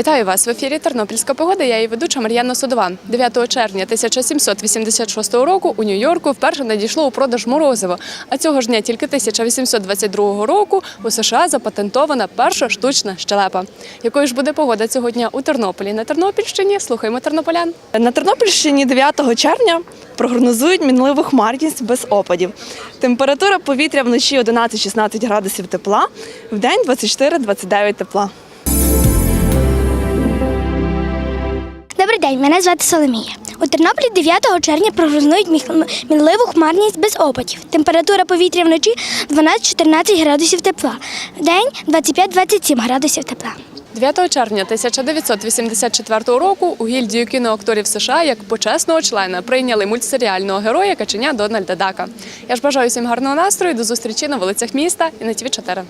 Вітаю вас в ефірі Тернопільська погода. Я її ведуча Мар'яна Судова. 9 червня 1786 року у Нью-Йорку вперше надійшло у продаж морозиво. А цього ж дня тільки 1822 року у США запатентована перша штучна щелепа. Якою ж буде погода цього дня у Тернополі? На Тернопільщині слухаємо тернополян. На Тернопільщині 9 червня прогнозують мінливу хмарність без опадів. Температура повітря вночі 11-16 градусів тепла, в день 24-29 тепла. День, мене звати Соломія. У Тернополі 9 червня прогнозують мінливу хмарність без опадів. Температура повітря вночі 12-14 градусів тепла. День 25-27 градусів тепла. 9 червня 1984 року у гільдію кіноакторів США як почесного члена прийняли мультсеріального героя каченя Дональда Дака. Я ж бажаю всім гарного настрою. До зустрічі на вулицях міста і на ТВ 4